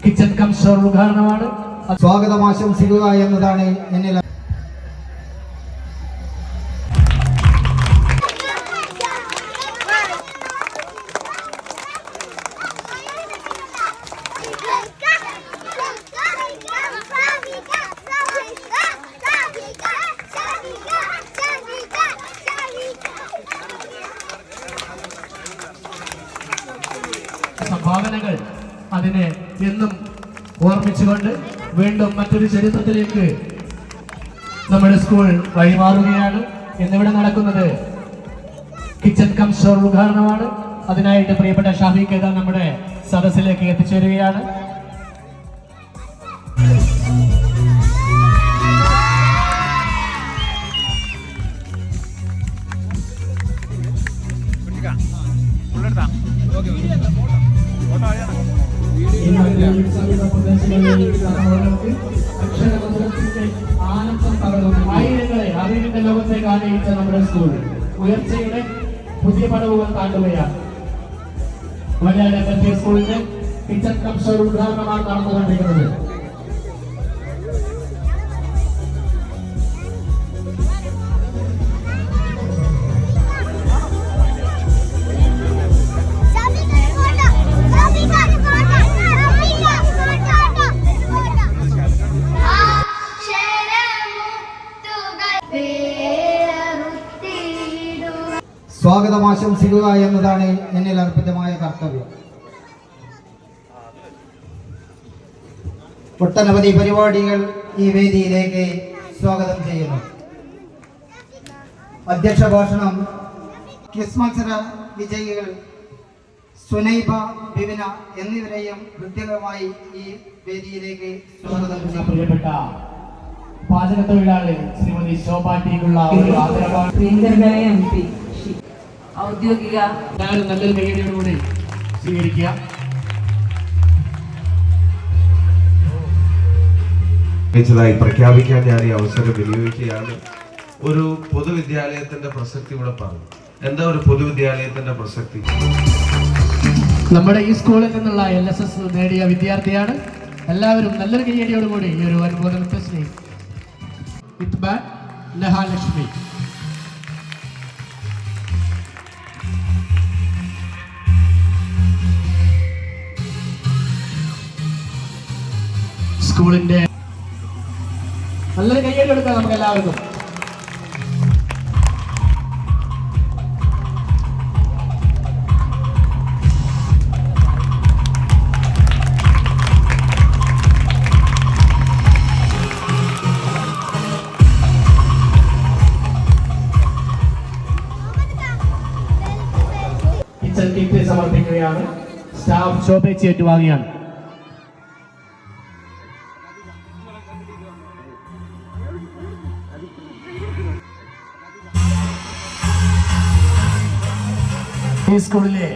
Kitchen come store ഉദ്ഘാടനമാണ് സ്വാഗതം ആശംസിക്കുക എന്നതാണ് എന്നിൽ സംഭാവനകൾ അതിനെ എന്നും ഓർമ്മിച്ചുകൊണ്ട് വീണ്ടും മറ്റൊരു ചരിത്രത്തിലേക്ക് നമ്മുടെ സ്കൂൾ വഴിമാറുകയാണ്. എന്നിവിടെ നടക്കുന്നത് കിച്ചൺ കം സ്റ്റോർ ഉദ്ഘാടനമാണ്. അതിനായിട്ട് പ്രിയപ്പെട്ട ഷാഫി കേദ നമ്മുടെ സദസ്സിലേക്ക് എത്തിച്ചേരുകയാണ്. ആയിരങ്ങളെ അറിവിന്റെ ലോകത്തേക്ക് ആനയിച്ച നമ്മുടെ സ്കൂൾ ഉയർച്ചയുടെ പുതിയ പടവുകൾ താണ്ടുകയാണ്. മലയാള എൽ പി സ്കൂളിന്റെ കിച്ചൺ കംസ്റ്റർ ഉദ്ഘാടനമാണ് നടന്നുകൊണ്ടിരിക്കുന്നത്. സ്വാഗതം ആശംസിക്കുക എന്നതാണ് എന്നിൽ അർപ്പിതമായ കർത്തവ്യം. ഒട്ടനവധി പരിപാടികൾ ഈ വേദിയിലേക്ക് സ്വാഗതം ചെയ്യുന്നു. അധ്യക്ഷ ഭാഷണം ക്വിസ് മത്സര വിജയികൾ സുനൈബ ബിബിന എന്നിവരെയും കൃത്യമായി ഈ വേദിയിലേക്ക് സ്വാഗതം ചെയ്യാൻ പ്രിയപ്പെട്ട പാചക തൊഴിലാളി ശ്രീമതി ശോഭ ടീക്കുള്ള ഒരു ആദരവാണ് എം പി. ഔദ്യോഗിക എല്ലാവരും നല്ലൊരു കൂടി സ്വീകരിക്കുക. മികച്ചതായി പ്രഖ്യാപിക്കാൻ ഞാൻ ഈ അവസരം വിനിയോഗിക്കുകയാണ്. ഒരു പൊതുവിദ്യാലയത്തിന്റെ പ്രസക്തി ഇവിടെ പറഞ്ഞു. എന്താ ഒരു പൊതുവിദ്യാലയത്തിന്റെ പ്രസക്തി? നമ്മുടെ ഈ സ്കൂളിൽ നിന്നുള്ള എൽ എസ് എസ് നേടിയ വിദ്യാർത്ഥിയാണ്. എല്ലാവരും നല്ലൊരു കയ്യടിയോടുകൂടി ഈ ഒരു അനുബോധനത്തെ സ്നേഹിക്കും ഇത്ബാൻ ലഹാലക്ഷ്മി സ്കൂളിന്റെ നല്ലൊരു കയ്യടി കൊടുക്കാം നമുക്ക് എല്ലാവർക്കും സമർപ്പിക്കുകയാണ്. സ്റ്റാഫ് ശോഭേച്ച് ഏറ്റുവാങ്ങിയാണ് ഈ സ്കൂളിലെ